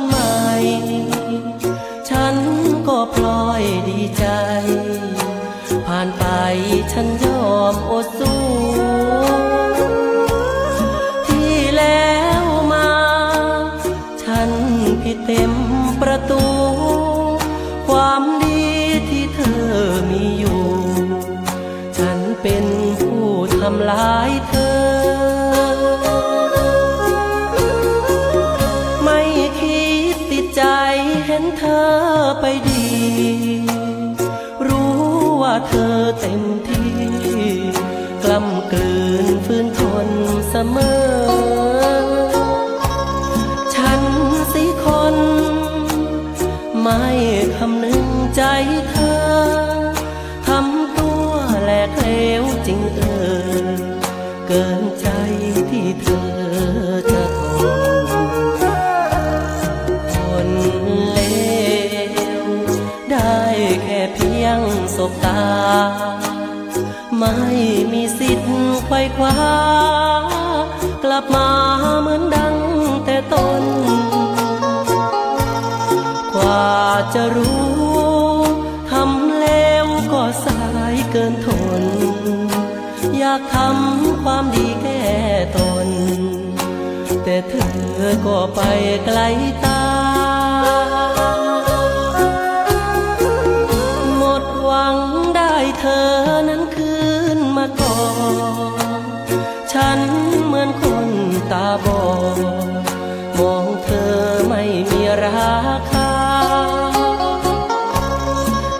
นใหม่ ฉันก็ปล่อยดีใจ ผ่านไปฉันยอมอดสู้ที่แล้วมา ฉันผิดเต็มประตู ความดีที่เธอมีอยู่ ฉันเป็นผู้ทำลายเธอ นเธอไปดี รู้ว่าเธอเต็มที่ กล้ำกลืนฝืนทนเสมอ ฉันสิคน ไม่คำนึงใจเธอ ทำตัวแหลกเลวจริงเออเกิน บตา ไม่มีสิทธิ์ไขว้คว้า กลับมาเหมือนดังแต่ต้น กว่าจะรู้ทำแล้วก็สายเกินทน อยากทำความดีแก้ตน แต่เธอก็ไปไกลตา ก่อน ฉันเหมือนคนตาบอดมองเธอไม่มีราคา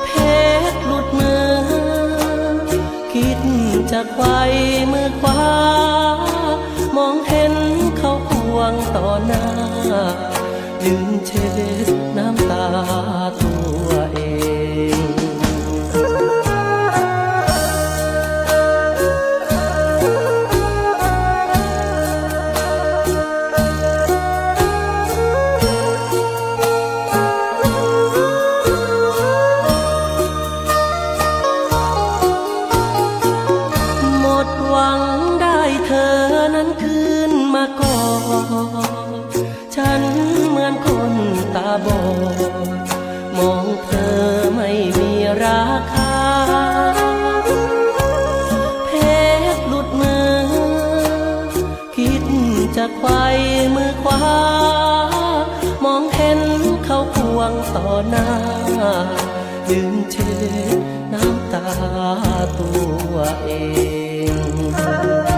เพชรหลุดมือ คิดจะไขว้มือขวามองเห็นเขาควงต่อหน้ายืนเช็ด บอดมองเธอไม่มีราคา เพชรหลุดมือ คิดจะไขว้มือขวามองเห็นเขาควงต่อหน้ายืนเช็ดน้ำตาตัวเอง